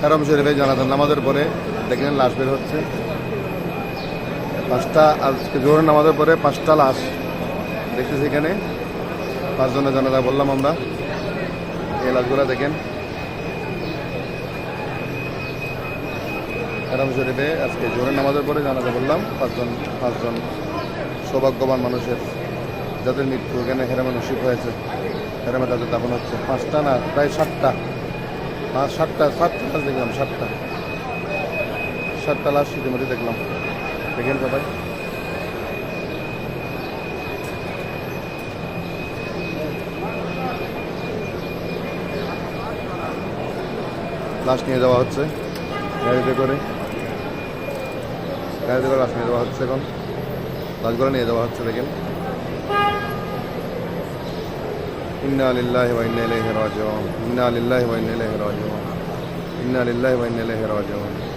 কারম শরীফে জানাজার নামাজের পরে দেখলেন লাশ বের হচ্ছে। পাঁচটা, আজকে জোহরের নামাজের পরে পাঁচটা লাশ দেখতেছি এখানে। পাঁচজনের জানাজা বললাম আমরা। এই লাশগুলো দেখেন। কারম শরীফে আজকে জোহরের নামাজের পরে জানাজা বললাম। পাঁচজন পাঁচজন সৌভাগ্যবান মানুষের যাদের মৃত্যু এখানে হেরামে নসিব হয়েছে। হেরামে তাদের দাফন হচ্ছে। পাঁচটা না, প্রায় সাতটা পাঁচ সাতটা সাতটা লাশ দেখলাম, সাতটা। সাতটা লাশ ইতিমধ্যে দেখলাম। দেখেন সবাই। লাশ নিয়ে যাওয়া হচ্ছে, গাড়িতে করে। গাড়িতে করে লাশ নিয়ে যাওয়া হচ্ছে এখন। লাশগুলো নিয়ে যাওয়া হচ্ছে, দেখেন। إنا لله وإنا إليه راجعون. إنا لله وإنا إليه راجعون. إنا لله وإنا إليه راجعون.